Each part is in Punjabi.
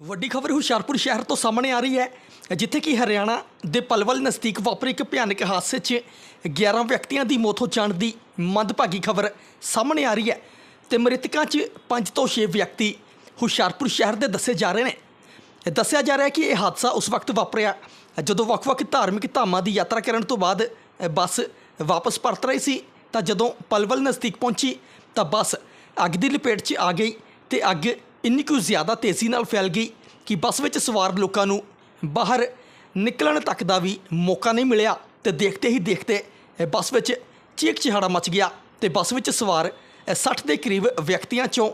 ਵੱਡੀ ਖਬਰ ਹੁਸ਼ਿਆਰਪੁਰ ਸ਼ਹਿਰ ਤੋਂ ਸਾਹਮਣੇ ਆ ਰਹੀ ਹੈ, ਜਿੱਥੇ ਕਿ ਹਰਿਆਣਾ ਦੇ ਪਲਵਲ ਨਜ਼ਦੀਕ ਵਾਪਰੇ ਇੱਕ ਭਿਆਨਕ ਹਾਦਸੇ 'ਚ 11 ਵਿਅਕਤੀਆਂ ਦੀ ਮੌਤ ਹੋ ਜਾਣ ਦੀ ਮੰਦਭਾਗੀ ਖਬਰ ਸਾਹਮਣੇ ਆ ਰਹੀ ਹੈ ਤੇ ਮ੍ਰਿਤਕਾਂ 'ਚ 5 ਤੋਂ 6 ਵਿਅਕਤੀ ਹੁਸ਼ਿਆਰਪੁਰ ਸ਼ਹਿਰ ਦੇ ਦੱਸੇ ਜਾ ਰਹੇ ਨੇ। ਦੱਸਿਆ ਜਾ ਰਿਹਾ ਹੈ ਕਿ ਇਹ ਹਾਦਸਾ ਉਸ ਵਕਤ ਵਾਪਰਿਆ ਜਦੋਂ ਵੱਖ-ਵੱਖ ਧਾਰਮਿਕ ਧਾਮਾਂ ਦੀ ਯਾਤਰਾ ਕਰਨ ਤੋਂ ਬਾਅਦ ਬੱਸ ਵਾਪਸ ਪਰਤ ਰਹੀ ਸੀ। ਤਾਂ ਜਦੋਂ ਪਲਵਲ ਨਜ਼ਦੀਕ ਪਹੁੰਚੀ, ਤਾਂ ਬੱਸ ਅੱਗ ਦੀ ਲਪੇਟ 'ਚ ਆ ਗਈ ਤੇ ਅੱਗ ਇੰਨੀ ਕੁ ਜ਼ਿਆਦਾ ਤੇਜ਼ੀ ਨਾਲ ਫੈਲ ਗਈ ਕਿ ਬੱਸ ਵਿੱਚ ਸਵਾਰ ਲੋਕਾਂ ਨੂੰ ਬਾਹਰ ਨਿਕਲਣ ਤੱਕ ਦਾ ਵੀ ਮੌਕਾ ਨਹੀਂ ਮਿਲਿਆ ਤੇ ਦੇਖਦੇ ਹੀ ਦੇਖਦੇ ਬੱਸ ਵਿੱਚ ਚੀਕ ਚਿਹਾੜਾ ਮਚ ਗਿਆ ਤੇ ਬੱਸ ਵਿੱਚ ਸਵਾਰ ਇਹ 60 ਦੇ ਕਰੀਬ ਵਿਅਕਤੀਆਂ ਚੋਂ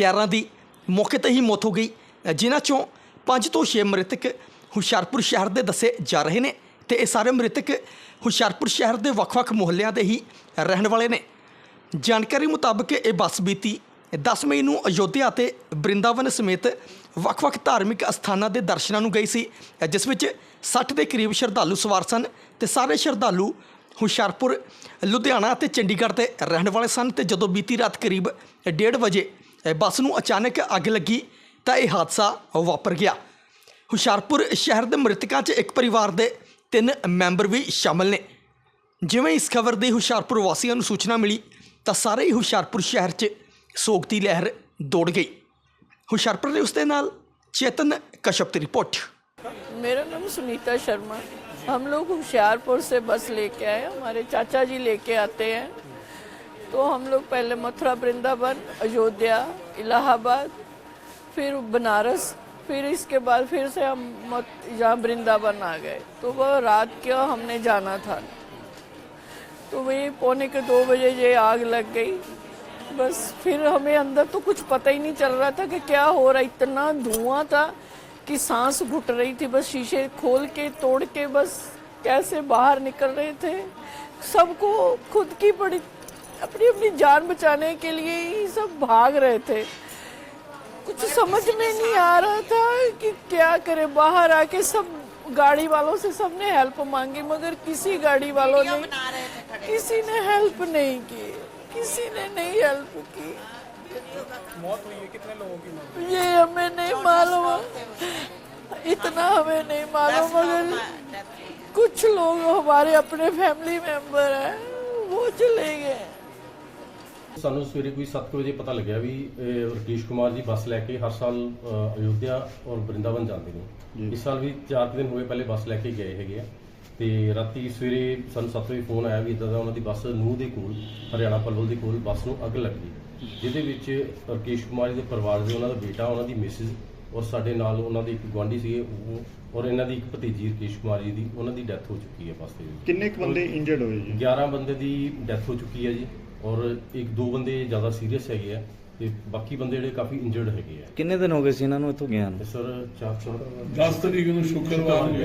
11 ਦੀ ਮੌਕੇ ਤੇ ਹੀ ਮੌਤ ਹੋ ਗਈ। ਜਿਨ੍ਹਾਂ ਚੋਂ 5 ਤੋਂ 6 ਮ੍ਰਿਤਕ ਹੁਸ਼ਿਆਰਪੁਰ ਸ਼ਹਿਰ ਦੇ ਦੱਸੇ ਜਾ ਰਹੇ ਨੇ ਤੇ ਇਹ ਸਾਰੇ ਮ੍ਰਿਤਕ ਹੁਸ਼ਿਆਰਪੁਰ ਸ਼ਹਿਰ ਦੇ ਵੱਖ-ਵੱਖ ਮੁਹੱਲਿਆਂ ਦੇ ਹੀ ਰਹਿਣ ਵਾਲੇ ਨੇ। ਜਾਣਕਾਰੀ ਮੁਤਾਬਕ ਇਹ ਬੱਸ ਬੀਤੀ 10 ਮਈ ਨੂੰ ਅਯੋਧਿਆ ਤੇ ਬ੍ਰਿੰਦਾਵਨ ਸਮੇਤ ਵੱਖ-ਵੱਖ ਧਾਰਮਿਕ ਅਸਥਾਨਾਂ ਦੇ ਦਰਸ਼ਨਾਂ ਨੂੰ ਗਈ ਸੀ, ਜਿਸ ਵਿੱਚ 60 ਦੇ ਕਰੀਬ ਸ਼ਰਧਾਲੂ ਸਵਾਰ ਸਨ ਤੇ ਸਾਰੇ ਸ਼ਰਧਾਲੂ ਹੁਸ਼ਿਆਰਪੁਰ, ਲੁਧਿਆਣਾ ਤੇ ਚੰਡੀਗੜ੍ਹ ਦੇ ਰਹਿਣ ਵਾਲੇ ਸਨ ਤੇ ਜਦੋਂ ਬੀਤੀ ਰਾਤ ਕਰੀਬ 1:30 ਵਜੇ ਬੱਸ ਨੂੰ ਅਚਾਨਕ ਅੱਗ ਲੱਗੀ ਤਾਂ ਇਹ ਹਾਦਸਾ ਵਾਪਰ ਗਿਆ। ਹੁਸ਼ਿਆਰਪੁਰ ਸ਼ਹਿਰ ਦੇ ਮ੍ਰਿਤਕਾਂ 'ਚ ਇੱਕ ਪਰਿਵਾਰ ਦੇ ਤਿੰਨ ਮੈਂਬਰ ਵੀ ਸ਼ਾਮਲ ਨੇ। ਜਿਵੇਂ ਇਸ ਖਬਰ ਦੀ ਹੁਸ਼ਿਆਰਪੁਰ ਵਾਸੀਆਂ ਨੂੰ ਸੂਚਨਾ ਮਿਲੀ, ਤਾਂ ਸਾਰੇ ਹੀ ਹੁਸ਼ਿਆਰਪੁਰ ਸ਼ਹਿਰ 'ਚ ਸੋਗ ਦੀ ਲਹਿਰ ਦੌੜ ਗਈ ਹੁਸ਼ਿਆਰਪੁਰ ਦੇ ਉਸ ਦੇ ਨਾਲ ਚੇਤਨ ਕਸ਼ਪ ਦੀ ਰਿਪੋਰਟ मेरा नाम सुनीता शर्मा हम लोग होशियारपुर से बस लेके आए हमारे चाचा जी लेके आते हैं तो हम लोग पहले मथुरा वृंदावन अयोध्या इलाहाबाद फिर बनारस फिर इसके बाद फिर से हम मत- यहाँ वृंदावन आ गए तो वह रात का हमने जाना था तो वही पौने के दो बजे ये आग लग गई बस फिर हमें अंदर तो कुछ पता ही नहीं चल रहा था कि क्या हो रहा इतना धुआँ था कि सांस घुट रही थी बस शीशे खोल के तोड़ के बस कैसे बाहर निकल रहे थे। सबको खुद की बड़ी अपनी अपनी जान बचाने के लिए ही सब भाग रहे थे। कुछ समझ में नहीं आ रहा था कि क्या करे। बाहर आके सब गाड़ी वालों से सबने हेल्प मांगी मगर किसी गाड़ी वालों ने किसी ने हेल्प नहीं की किसी ने नहीं हेल्प की मौत हुई है कितने लोगों की मौत ये हमें नहीं मालूम इतना हमें नहीं मालूम मगर कुछ लोग हमारे अपने फैमिली मेंबर हैं वो चले गए ਸਾਨੂੰ ਸਵੇਰੇ ਕੋਈ 7 ਵਜੇ ਪਤਾ ਲੱਗਿਆ ਵੀ ਇਹ ਰਕੇਸ਼ ਕੁਮਾਰ ਜੀ ਬੱਸ ਲੈ ਕੇ ਹਰ ਸਾਲ ਅ, ਅਯੋਧਿਆ ਔਰ ਬ੍ਰਿੰਦਾਵਨ ਜਾਂਦੇ ਨੇ ਇਸ ਸਾਲ ਵੀ 4 ਦਿਨ ਹੋਏ ਪਹਿਲੇ ਬੱਸ ਲੈ ਕੇ ਗਏ ਹੈਗੇ ਆ ਤੇ ਰਾਤੀ ਸਵੇਰੇ ਸਾਨੂੰ 7 ਵਜੇ ਫੋਨ ਆਇਆ ਵੀ ਇਦਾਂ ਦਾ ਉਹਨਾਂ ਦੀ ਬੱਸ ਨੂਹ ਦੇ ਕੋਲ ਹਰਿਆਣਾ ਪਲਵਲ ਦੇ ਕੋਲ ਬੱਸ ਨੂੰ ਅੱਗ ਲੱਗ ਗਈ। ਜਿਹਦੇ ਵਿੱਚ ਰਕੇਸ਼ ਕੁਮਾਰ ਜੀ ਦੇ ਪਰਿਵਾਰ ਦੇ ਉਹਨਾਂ ਦਾ ਬੇਟਾ ਉਹਨਾਂ ਦੀ ਮਿਸਿਸ ਔਰ ਸਾਡੇ ਨਾਲ ਉਹਨਾਂ ਦੇ ਇੱਕ ਗੁਆਂਢੀ ਸੀਗੇ ਉਹ ਔਰ ਇਹਨਾਂ ਦੀ ਇੱਕ ਭਤੀਜੀ ਰਕੇਸ਼ ਕੁਮਾਰ ਜੀ ਦੀ ਉਹਨਾਂ ਦੀ ਡੈਥ ਹੋ ਚੁੱਕੀ ਹੈ ਬੱਸ ਦੇ ਵਿੱਚ। ਕਿੰਨੇ ਕੁ ਬੰਦੇ ਇੰਜਰਡ ਹੋਏ ਜੀ? 11 ਬੰਦੇ ਦੀ ਡੈਥ ਹੋ ਚੁੱਕੀ ਹੈ ਜੀ ਔਰ ਇੱਕ ਦੋ ਬੰਦੇ ਜ਼ਿਆਦਾ ਸੀਰੀਅਸ ਹੈਗੇ ਆ। ਤੇ ਬਾਕੀ ਬੰਦੇ ਜਿਹੜੇ ਕਾਫੀ ਇੰਜਰਡ ਹੈਗੇ ਆ। ਕਿੰਨੇ ਦਿਨ ਹੋ ਗਏ ਸੀ ਇਹਨਾਂ ਨੂੰ ਇੱਥੋਂ ਗਿਆ ਨੂੰ? ਤੇ ਸਰ ਚਾਰ ਚਾਰ 10 ਤਰੀਕ ਨੂੰ ਸ਼ੁੱਕਰਵਾਰ ਨੂੰ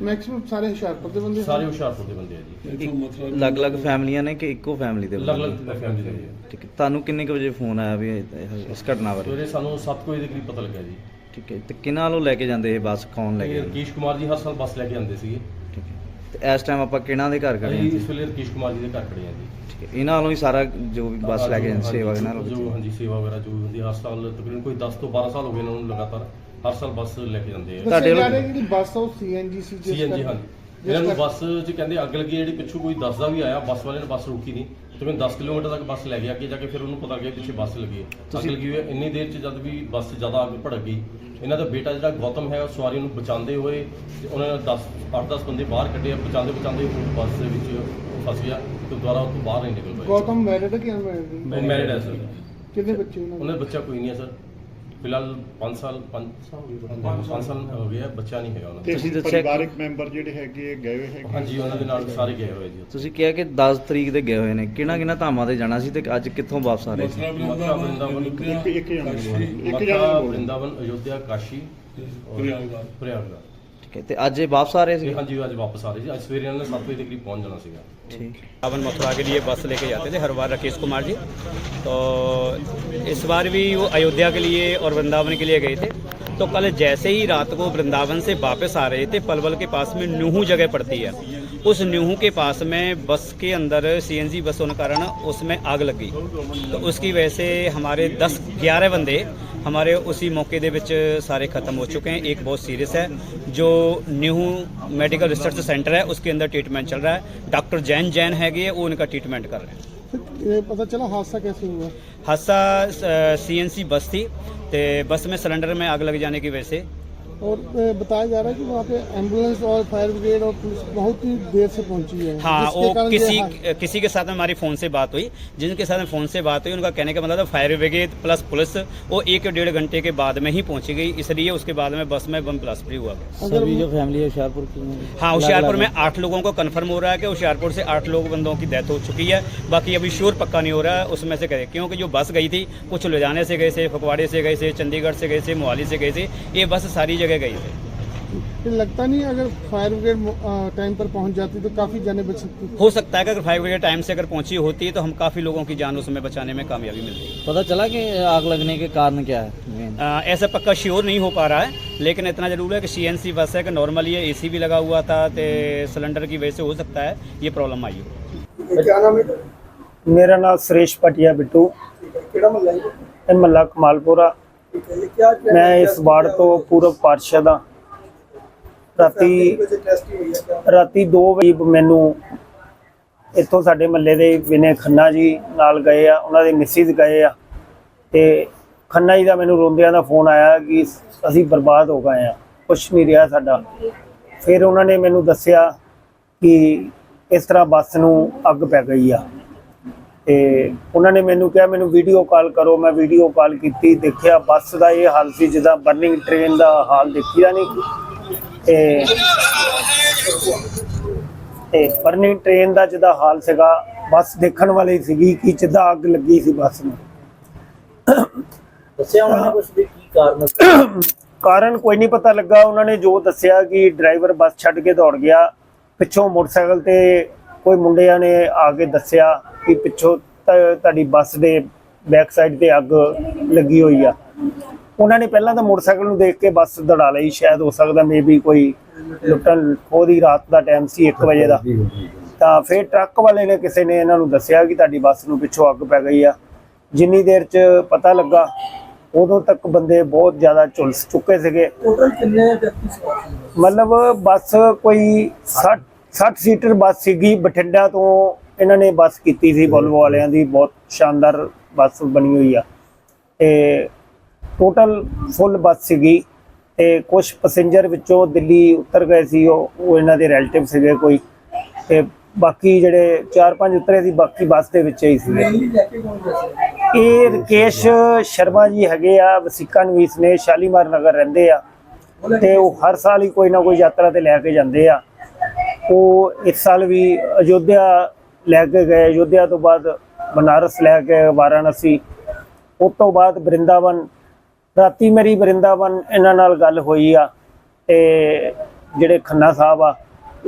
ਮੈਕਸਿਮਮ ਸਾਰੇ ਹੁਸ਼ਿਆਰਪੁਰ ਦੇ ਬੰਦੇ ਸਾਰੇ ਹੁਸ਼ਿਆਰਪੁਰ ਦੇ ਬੰਦੇ ਆ ਜੀ। ਇੱਥੋਂ ਅਲੱਗ-ਅਲੱਗ ਫੈਮਲੀਆਂ ਨੇ ਕਿ ਇੱਕੋ ਫੈਮਿਲੀ ਦੇ ਬੰਦੇ? ਅਲੱਗ ਫੈਮਿਲੀ ਦੇ ਆ। ਠੀਕ ਹੈ। ਤੁਹਾਨੂੰ ਕਿੰਨੇ ਕੁ ਵਜੇ ਫੋਨ ਆਇਆ ਵੀ ਇਹ- ਇਹ- ਇਸ ਘਟਨਾ ਬਾਰੇ? ਸਵੇਰੇ ਸਾਨੂੰ 7 ਵਜੇ ਦੇ ਕਰੀਬ ਪਤਾ ਲੱਗਿਆ ਜੀ। ਠੀਕ ਹੈ। ਤੇ ਕਿਹਨਾਂ ਵੱਲੋਂ ਲੈ ਕੇ ਜਾਂਦੇ ਇਹ ਬੱਸ? ਕੌਣ ਲੈ ਕੇ ਇਹ ਜਾਂਦੇ? ਰਕੇਸ਼ ਕੁਮਾਰ ਜੀ ਹਰ ਸਾਲ ਬੱਸ ਲੈ ਕੇ ਆਉਂਦੇ ਸੀਗੇ। ਠੀਕ ਹੈ। ਤੇ ਇਸ ਟਾਈਮ ਆਪਾਂ ਕਿਹਨਾਂ ਦੇ ਘਰ ਖੜੇ ਅਸੀਂ ਜੀ? ਇਸ ਵੇਲੇ ਰਕੇਸ਼ ਕੁਮਾਰ ਜੀ ਦੇ ਘਰ ਖੜੇ ਆ ਜੀ। ਇਹਨਾਂ ਵੱਲੋਂ ਹੀ ਸਾਰਾ ਜੋ ਵੀ ਬੱਸ ਲੈ ਕੇ ਜਾਂਦੇ ਸੇਵਾ ਇਹਨਾਂ ਜੋ ਵੱਲੋਂ ਹਾਂਜੀ ਸੇਵਾ ਵਗੈਰਾ ਜੋ ਹੁੰਦੀ ਆ, ਹਰ ਸਾਲ ਤਕਰੀਬਨ ਕੋਈ 10 ਤੋਂ 12 ਸਾਲ ਹੋ ਗਏ ਇਹਨਾਂ ਨੂੰ ਲਗਾਤਾਰ ਹਰ ਸਾਲ ਬੱਸ ਲੈ ਕੇ ਜਾਂਦੇ ਆ। ਤੁਹਾਡੇ ਤੁਹਾਡੇ ਵੱਲ- ਜਿਹੜੀ ਬੱਸ ਆ ਉਹ ਸੀਐਨਜੀ ਸੀ ਜਿਸ ਸੀਐਨਜੀ ਹਾਂਜੀ। ਇਹਨਾਂ ਨੂੰ ਬੱਸ 'ਚ ਕਹਿੰਦੇ ਅੱਗ ਲੱਗੀ ਜਿਹੜੀ ਪਿੱਛੋਂ ਕੋਈ ਦੱਸਦਾ ਵੀ ਆਇਆ ਬੱਸ ਵਾਲੇ ਨੇ ਬੱਸ ਰੋਕੀ ਨਹੀਂ। ਤਕਰੀਬਨ 10 ਕਿਲੋਮੀਟਰ ਤੱਕ ਬੱਸ ਲੈ ਗਿਆ ਅੱਗੇ ਜਾ ਕੇ ਫਿਰ ਉਹਨੂੰ ਪਤਾ ਲੱਗਿਆ ਪਿੱਛੇ ਬੱਸ ਲੱਗੀ ਹੈ। ਅੱਗ ਲੱਗੀ ਹੋਈ ਹੈ ਇੰਨੀ ਦੇਰ 'ਚ ਜਦ ਵੀ ਬੱਸ ਜ਼ਿਆਦਾ ਅੱਗ ਭੜਕ ਗਈ ਇਹਨਾਂ ਦਾ ਬੇਟਾ ਜਿਹੜਾ ਗੌਤਮ ਹੈ ਉਹ ਸਵਾਰੀ ਨੂੰ ਬਚਾਉਂਦੇ ਹੋਏ ਤੇ ਉਹਨਾਂ ਨੇ 10 8-10 ਬੰਦੇ ਬਾਹਰ ਕੱਢੇ ਬਚਾਉਂਦੇ ਬਚਾਉਂਦੇ ਉਹ ਬੱਸ ਦੇ ਵਿੱਚ ਫਸ ਗਿਆ। ਤੇ ਦੁਬਾਰਾ ਉਹ ਤੋਂ ਬਾਹਰ ਨਹੀਂ ਨਿਕਲ ਪਾਇਆ ਗੌਤਮ ਮੈਰਿਡ ਕਿ ਅਨਮੈਰਿਡ ਉਹ ਮੈਰਿਡ ਹੈ ਸਰ ਕਿੰਨੇ ਬੱਚੇ ਉਹਨਾਂ ਉਹਨਾਂ ਦੇ ਬੱਚਾ ਕੋਈ ਨਹੀਂ ਹੈ ਸਰ ਫਿਲਹਾਲ 5 ਸਾਲ 5 ਸਾਲ ਹੋ ਗਏ 5 ਸਾਲ। ਹੋ ਗਏ ਆ, ਬੱਚਾ ਨਹੀਂ ਹੈਗਾ ਉਹਨਾਂ ਤੇ ਦਾ। ਤੁਸੀਂ ਦੱਸਿਆ- ਪਰਿਵਾਰਕ ਮੈਂਬਰ ਜਿਹੜੇ ਹੈਗੇ ਗਏ ਹੋਏ ਹੈਗੇ ਹਾਂਜੀ ਉਹਨਾਂ ਦੇ ਨਾਲ ਸਾਰੇ ਗਏ ਹੋਏ ਜੀ ਤੁਸੀਂ ਕਿਹਾ ਕਿ 10 ਤਰੀਕ ਦੇ ਗਏ ਹੋਏ ਨੇ। ਕਿਹਨਾਂ ਕਿਹਨਾਂ ਧਾਮਾਂ ਤੇ ਜਾਣਾ ਸੀ ਤੇ ਅੱਜ ਕਿੱਥੋਂ ਵਾਪਸ ਆ ਰਹੇ ਸੀ? ਮਥੁਰਾ ਵਰਿੰਦਾਵਨ ਇੱਕ ਇੱਕ ਜਣਾ ਇੱਕ ਮਥੁਰਾ, ਜਣਾ ਬੋਲ ਵਰਿੰਦਾਵਨ ਅਯੋਧਿਆ ਕਾਸ਼ੀ ਪ੍ਰਯਾਗਰਾਜ। ਪ੍ਰਯਾਗਰਾਜ ਠੀਕ ਹੈ ਤੇ ਅੱਜ ਇਹ ਵਾਪਸ ਆ ਰਹੇ ਸੀ ਤੇ ਹਾਂਜੀ ਅੱਜ ਵਾਪਸ ਆ ਰਹੇ ਜੀ ਅੱਜ ਸਵੇਰੇ ਇਹਨਾਂ ਨੇ 7 ਵਜੇ ਦੇ ਕਰੀਬ ਪਹੁੰਚ ਜਾਣਾ ਸੀਗਾ ਠੀਕ वृंदावन मथुरा के लिए बस लेके जाते थे हर बार राकेश कुमार जी तो इस बार भी वो अयोध्या के लिए और वृंदावन के लिए गए थे तो कल जैसे ही रात को वृंदावन से वापस आ रहे थे पलवल के पास में न्यूहू जगह पड़ती है उस न्यूहू के पास में बस के अंदर सीएनजी बस होने के कारण उसमें आग लग गई तो उसकी वजह से हमारे 10 11 बंदे हमारे उसी मौके ਦੇ ਵਿੱਚ ਸਾਰੇ ਖਤਮ ਹੋ ਚੁੱਕੇ हैं एक बहुत सीरियस है जो न्यू मेडिकल रिसर्च सेंटर है उसके अंदर ट्रीटमेंट चल रहा है डॉक्टर जैन जैन हैगे वो उनका ट्रीटमेंट कर रहे हैं फिर ये पता चला हादसा कैसे हुआ हादसा सीएनसी बस थी तो बस में सिलेंडर में आग लग जाने की वजह से और बताया जा रहा है कि वहाँ पे एंबुलेंस और फायर ब्रिगेड और पुलिस बहुत ही देर से पहुँची है। हाँ वो किसी हाद- किसी के साथ में हमारी फ़ोन से बात हुई। जिनके साथ में फ़ोन से बात हुई उनका कहने का मतलब था फायर ब्रिगेड प्लस पुलिस वो एक डेढ़ घंटे के बाद में ही पहुँची गई। इसलिए उसके बाद में बस में बम ब्लास्ट भी हुआ। अगर जो फैमिली है होशियारपुर की हाँ। होशियारपुर में आठ लोगों को कन्फर्म हो रहा है कि होशियारपुर से आठ लोग बंदों की डेथ हो चुकी है। बाकी अभी श्योर पक्का नहीं हो रहा है उसमें से कहे क्योंकि जो बस गई थी कुछ लुधियाने से गए थे फगवाड़े से गए थे चंडीगढ़ से गए थे मोहाली से गए थे ये बस सारी जगह जगह गई थी। लगता नहीं अगर फायर ब्रिगेड टाइम पर पहुँच जाती तो काफ़ी जाने बच सकती हो सकता है कि अगर फायर ब्रिगेड टाइम से अगर पहुँची होती तो हम काफ़ी लोगों की जान उसमें बचाने में कामयाबी मिलती। पता चला कि आग लगने के कारण क्या है ऐसा पक्का श्योर नहीं हो पा रहा है लेकिन इतना ज़रूर है कि सीएनसी बस है कि नॉर्मली ए सी भी लगा हुआ था तो सिलेंडर की वजह से हो सकता है ये प्रॉब्लम आई हो। मेरा नाम सुरेश पटिया बिट्टू। मोहल्ला कमालपुरा। ਮੈਂ ਇਸ ਵਾਰ ਤੋਂ ਪੂਰਬ ਪਾਰਸ਼ਦ ਹਾਂ ਰਾਤੀ ਰਾਤੀ 2 ਵਜੇ ਮੈਨੂੰ ਇੱਥੋਂ ਸਾਡੇ ਮੱਲੇ ਦੇ ਵਿਨੇ ਖੰਨਾ ਜੀ ਨਾਲ ਗਏ ਆ, ਉਹਨਾਂ ਦੇ ਮਿਸਿਸ ਗਏ ਆ ਤੇ ਖੰਨਾ ਜੀ ਦਾ ਮੈਨੂੰ ਰੋਂਦਿਆਂ ਦਾ ਫੋਨ ਆਇਆ ਕਿ ਅਸੀਂ ਬਰਬਾਦ ਹੋ ਗਏ ਆ, ਕੁਛ ਨਹੀਂ ਰਿਹਾ ਸਾਡਾ। ਫਿਰ ਉਹਨਾਂ ਨੇ ਮੈਨੂੰ ਦੱਸਿਆ ਕਿ ਇਸ ਤਰ੍ਹਾਂ ਬੱਸ ਨੂੰ ਅੱਗ ਪੈ ਗਈ ਆ। ਤੇ ਉਹਨਾਂ ਨੇ ਮੈਨੂੰ ਕਿਹਾ ਮੈਨੂੰ ਵੀਡੀਓ ਕਾਲ ਕਰੋ। ਮੈਂ ਵੀਡੀਓ ਕਾਲ ਕੀਤੀ ਦੇਖਿਆ ਬੱਸ ਦਾ ਇਹ ਹਾਲ ਸੀ ਜਿੱਦਾਂ ਬਰਨਿੰਗ ਟ੍ਰੇਨ ਦਾ ਹਾਲ ਦੇਖੀਦਾ ਨਹੀਂ ਤੇ ਤੇ ਬਰਨਿੰਗ ਟ੍ਰੇਨ ਦਾ ਜਿਹਦਾ ਹਾਲ ਸੀਗਾ ਬੱਸ ਦੇਖਣ ਵਾਲੀ ਸੀਗੀ ਕਿ ਜਿੱਦਾਂ ਅੱਗ ਲੱਗੀ ਸੀ ਬੱਸ ਨੂੰ। ਦੱਸਿਆ ਉਹਨਾਂ ਨੇ ਕੁਝ ਵੀ ਕੀ ਕਾਰਨ ਕਾਰਨ ਕੋਈ ਨਹੀਂ ਪਤਾ ਲੱਗਾ। ਉਹਨਾਂ ਨੇ ਜੋ ਦੱਸਿਆ ਕਿ ਡਰਾਈਵਰ ਬੱਸ ਛੱਡ ਕੇ ਦੌੜ ਗਿਆ ਪਿੱਛੋਂ ਮੋਟਰਸਾਈਕਲ ਤੇ ਕੋਈ ਮੁੰਡਿਆਂ ਨੇ ਆ ਕੇ ਦੱਸਿਆ ਕਿ ਪਿੱਛੋਂ ਤੁਹਾਡੀ ਬੱਸ ਦੇ ਬੈਕ ਸਾਈਡ ਤੇ ਅੱਗ ਲੱਗੀ ਹੋਈ ਆ। ਉਹਨਾਂ ਨੇ ਪਹਿਲਾਂ ਤਾਂ ਮੋਟਰਸਾਈਕਲ ਨੂੰ ਦੇਖ ਕੇ ਬੱਸ ਦੜਾ ਲਈ ਸ਼ਾਇਦ ਹੋ ਸਕਦਾ ਮੇਬੀ ਕੋਈ ਲੁੱਟਣ ਉਹਦੀ ਰਾਤ ਦਾ ਟਾਈਮ ਸੀ 1 ਵਜੇ ਦਾ। ਤਾਂ ਫਿਰ ਟਰੱਕ ਵਾਲੇ ਨੇ ਕਿਸੇ ਨੇ ਇਹਨਾਂ ਨੂੰ ਦੱਸਿਆ ਕਿ ਤੁਹਾਡੀ ਬੱਸ ਨੂੰ ਪਿੱਛੋਂ ਅੱਗ ਪੈ ਗਈ ਆ। ਜਿੰਨੀ ਦੇਰ 'ਚ ਪਤਾ ਲੱਗਾ ਉਦੋਂ ਤੱਕ ਬੰਦੇ ਬਹੁਤ ਜ਼ਿਆਦਾ ਝੁਲਸ ਚੁੱਕੇ ਸੀਗੇ। ਮਤਲਬ ਬੱਸ ਕੋਈ 60 ਸੀਟਰ ਬੱਸ ਸੀਗੀ ਬਠਿੰਡਾ ਤੋਂ ਇਹਨਾਂ ਨੇ ਬੱਸ ਕੀਤੀ ਸੀ ਬੋਲਵੋ ਵਾਲਿਆਂ ਦੀ ਬਹੁਤ ਸ਼ਾਨਦਾਰ ਬੱਸ ਬਣੀ ਹੋਈ ਆ। ਤੇ ਟੋਟਲ ਫੁੱਲ ਬੱਸ ਸੀਗੀ ਤੇ ਕੁਝ ਪੈਸੇਂਜਰ ਵਿੱਚੋਂ ਦਿੱਲੀ ਉਤਰ ਗਏ ਸੀ ਉਹ ਉਹ ਇਹਨਾਂ ਦੇ ਰੈਲੇਟਿਵ ਸੀਗੇ ਕੋਈ। ਤੇ ਬਾਕੀ ਜਿਹੜੇ 4-5 ਉਤਰੇ ਸੀ ਬਾਕੀ ਬੱਸ ਦੇ ਵਿੱਚ ਹੀ ਸੀਗੇ। ਇਹ ਰਕੇਸ਼ ਸ਼ਰਮਾ ਜੀ ਹੈਗੇ ਆ ਵਸੀਕਾ ਨਵੀਸ ਨੇ ਸ਼ਾਲੀਮਾਰ ਨਗਰ ਰਹਿੰਦੇ ਆ। ਤੇ ਉਹ ਹਰ ਸਾਲ ਹੀ ਕੋਈ ਨਾ ਕੋਈ ਯਾਤਰਾ ਤੇ ਲੈ ਕੇ ਜਾਂਦੇ ਆ। ਉਹ ਇਸ ਸਾਲ ਵੀ ਅਯੋਧਿਆ ਲੈ ਕੇ ਗਏ। ਅਯੋਧਿਆ ਤੋਂ ਬਾਅਦ ਬਨਾਰਸ ਲੈ ਕੇ ਵਾਰਾਣਸੀ। ਉਸ ਤੋਂ ਬਾਅਦ ਬ੍ਰਿੰਦਾਵਨ। ਰਾਤੀ ਮੇਰੀ ਬ੍ਰਿੰਦਾਵਨ ਇਹਨਾਂ ਨਾਲ ਗੱਲ ਹੋਈ ਆ ਤੇ ਜਿਹੜੇ ਖੰਨਾ ਸਾਹਿਬ ਆ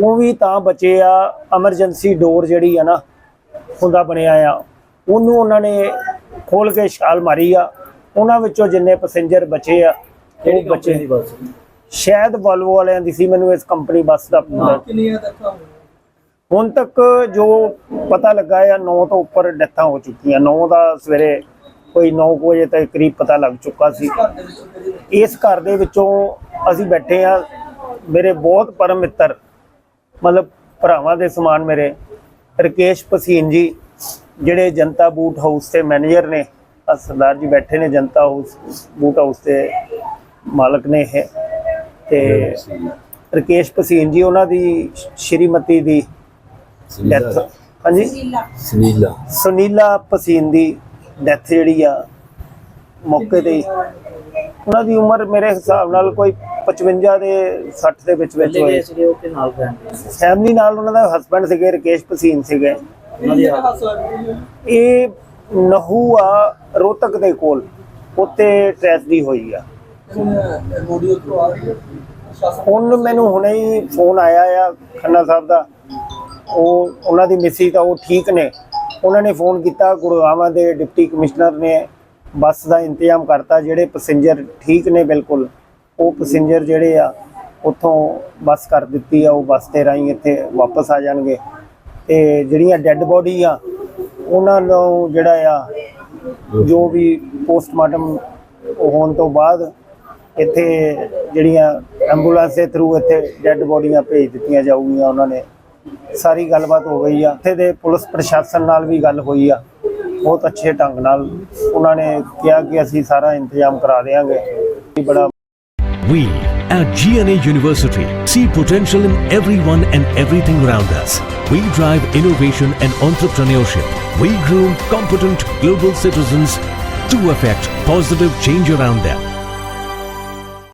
ਉਹ ਵੀ ਤਾਂ ਬਚੇ ਆ। ਐਮਰਜੈਂਸੀ ਡੋਰ ਜਿਹੜੀ ਆ ਨਾ ਹੁੰਦਾ ਬਣਿਆ ਆ। ਉਹਨੂੰ ਉਹਨਾਂ ਨੇ ਖੋਲ ਕੇ ਛਾਲ ਮਾਰੀ ਆ। ਉਹਨਾਂ ਵਿੱਚੋਂ ਜਿੰਨੇ ਪੈਸੇਂਜਰ ਬਚੇ ਆ ਉਹ ਬਚੇ। ਸ਼ਾਇਦ ਵੋਲਵੋ ਵਾਲਿਆਂ ਦੀ ਸੀ ਮੈਨੂੰ ਇਸ ਕੰਪਨੀ ਬੱਸ ਦਾ ਪੂਰਾ ਕਿੰਨੀਆਂ ਦੇਖਾਂ ਹੁਣ ਤੱਕ ਜੋ ਪਤਾ ਲੱਗਾ ਹੈ 9 ਤੋਂ ਉੱਪਰ ਡੈਥਾਂ ਹੋ ਚੁੱਕੀਆਂ। 9 ਦਾ ਸਵੇਰੇ ਕੋਈ 9 ਵਜੇ ਤੱਕ ਕਰੀਬ ਪਤਾ ਲੱਗ ਚੁੱਕਾ ਸੀ। ਇਸ ਘਰ ਦੇ ਵਿੱਚੋਂ ਅਸੀਂ ਬੈਠੇ ਆ ਮੇਰੇ ਬਹੁਤ ਪਰਮ ਮਿੱਤਰ ਮਤਲਬ ਭਰਾਵਾਂ ਦੇ ਸਮਾਨ ਮੇਰੇ ਰਕੇਸ਼ ਪਸੀਨ ਜੀ ਜਿਹੜੇ ਜਨਤਾ ਬੂਟ ਹਾਊਸ ਦੇ ਮੈਨੇਜਰ ਨੇ ਸਰਦਾਰ ਜੀ ਬੈਠੇ ਨੇ ਜਨਤਾ ਹਾਊਸ ਬੂਟ ਹਾਊਸ ਦੇ ਮਾਲਕ ਨੇ ਹੈ ਤੇ ਰਕੇਸ਼ ਪਸੀਨ ਜੀ ਉਹਨਾਂ ਦੀ ਸ਼੍ਰੀਮਤੀ ਦੀ ਡੈਥ ਹਾਂਜੀ? ਸੁਨੀਲਾ। ਸੁਨੀਲਾ। ਪਸੀਨ ਦੀ ਡੈਥ ਜਿਹੜੀ ਆ ਮੌਕੇ ਤੇ ਉਹਨਾਂ ਦੀ ਉਮਰ ਮੇਰੇ ਹਿਸਾਬ ਨਾਲ ਕੋਈ 55 ਦੇ 60 ਦੇ ਵਿੱਚ ਵਿੱਚ ਨਾਲ ਫੈਮਿਲੀ ਨਾਲ ਉਹਨਾਂ ਦਾ ਹਸਬੰਡ ਸੀਗੇ ਰਕੇਸ਼ ਪਸੀਨ ਸੀਗੇ। ਇਹ ਨਹੂ ਆ ਰੋਹਤਕ ਦੇ ਕੋਲ ਉੱਤੇ ਟ੍ਰੈਜਡੀ ਹੋਈ ਆ। ਹੁਣ ਮੈਨੂੰ ਹੁਣੇ ਹੀ ਫੋਨ ਆਇਆ ਆ, ਖੰਨਾ ਸਾਹਿਬ ਦਾ। ਉਹ, ਉਹਨਾਂ ਦੀ ਮਿਸੀ ਤਾਂ ਉਹ ਠੀਕ ਨੇ। ਉਹਨਾਂ ਨੇ ਫੋਨ ਕੀਤਾ ਗੁਰਗਾਵਾਂ ਦੇ ਡਿਪਟੀ ਕਮਿਸ਼ਨਰ ਨੇ ਬੱਸ ਦਾ ਇੰਤਜ਼ਾਮ ਕਰਤਾ, ਜਿਹੜੇ ਪੈਸੇਂਜਰ ਠੀਕ ਨੇ ਬਿਲਕੁਲ, ਉਹ ਪੈਸੇਂਜਰ ਜਿਹੜੇ ਆ, ਉੱਥੋਂ ਬੱਸ ਕਰ ਦਿੱਤੀ ਆ, ਉਹ ਬੱਸ ਤੇ ਰਾਹੀਂ ਇੱਥੇ ਵਾਪਸ ਆ ਜਾਣਗੇ। ਤੇ ਜਿਹੜੀਆਂ ਡੈੱਡ ਬੋਡੀ ਆ, ਉਹਨਾਂ ਨੂੰ ਜਿਹੜਾ ਆ, ਜੋ ਵੀ ਪੋਸਟਮਾਰਟਮ ਹੋਣ ਤੋਂ ਬਾਅਦ ਇੱਥੇ ਜਿਹੜੀਆਂ ਐਂਬੂਲੈਂਸ ਦੇ ਥਰੂ ਇੱਥੇ ਡੈੱਡ ਬੋਡੀਆਂ ਭੇਜ ਦਿੱਤੀਆਂ ਜਾਊਗੀਆਂ ਉਹਨਾਂ ਨੇ ਸਾਰੀ ਗੱਲਬਾਤ ਹੋ ਗਈ ਆ ਇੱਥੇ ਦੇ ਪੁਲਿਸ ਪ੍ਰਸ਼ਾਸਨ ਨਾਲ ਵੀ ਗੱਲ ਹੋਈ ਆ ਬਹੁਤ ਅੱਛੇ ਢੰਗ ਨਾਲ ਉਹਨਾਂ ਨੇ ਕਿਹਾ ਕਿ ਅਸੀਂ ਸਾਰਾ ਇੰਤਜ਼ਾਮ ਕਰਾ ਦੇਵਾਂਗੇ ਇਹ ਬੜਾ We at GNA University see potential in everyone and everything around us. We drive innovation and entrepreneurship. We groom competent global citizens to affect positive change around them.